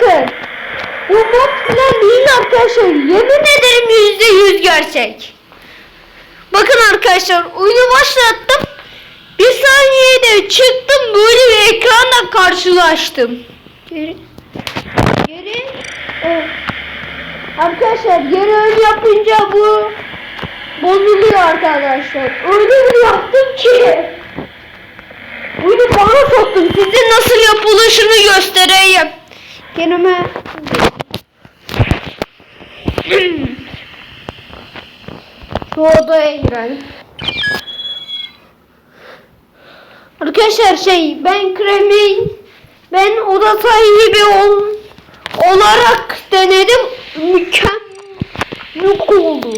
bakın. Bu mod falan arkadaşlar. Yemin ederim yüzde yüz gerçek. Bakın arkadaşlar oyunu başlattım. Bir saniyede çıktım böyle bir ekranla karşılaştım. Geri. Geri. Evet. Arkadaşlar geri öyle yapınca bu bozuluyor arkadaşlar. Öyle bir yaptım ki. Oyunu bana soktum. Size nasıl yapılışını göstereyim. Kendime şu odaya girelim. Arkadaşlar şey ben kremin ben oda sahibi ol, olarak denedim mükemmel oldu.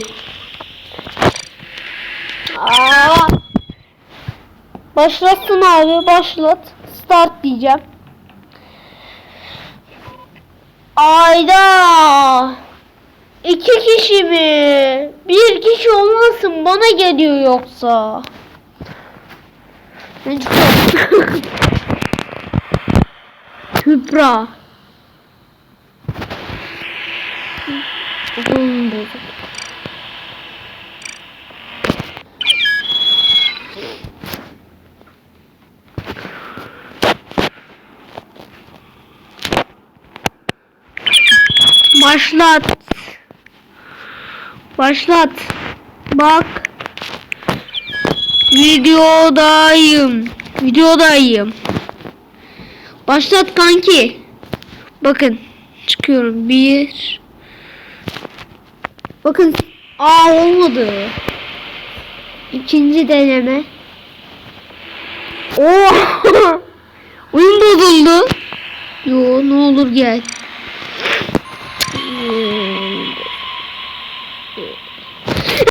Aa. Başlatsın abi başlat. Start diyeceğim. Ayda. İki kişi mi? Bir kişi olmasın bana geliyor yoksa. Kübra. Oğlum. Başlat. Başlat. Bak. Videodayım. Videodayım. Başlat kanki. Bakın. Çıkıyorum. Bir. Bakın. Aa olmadı. İkinci deneme. Oo. Oyun bozuldu. Yo ne olur gel.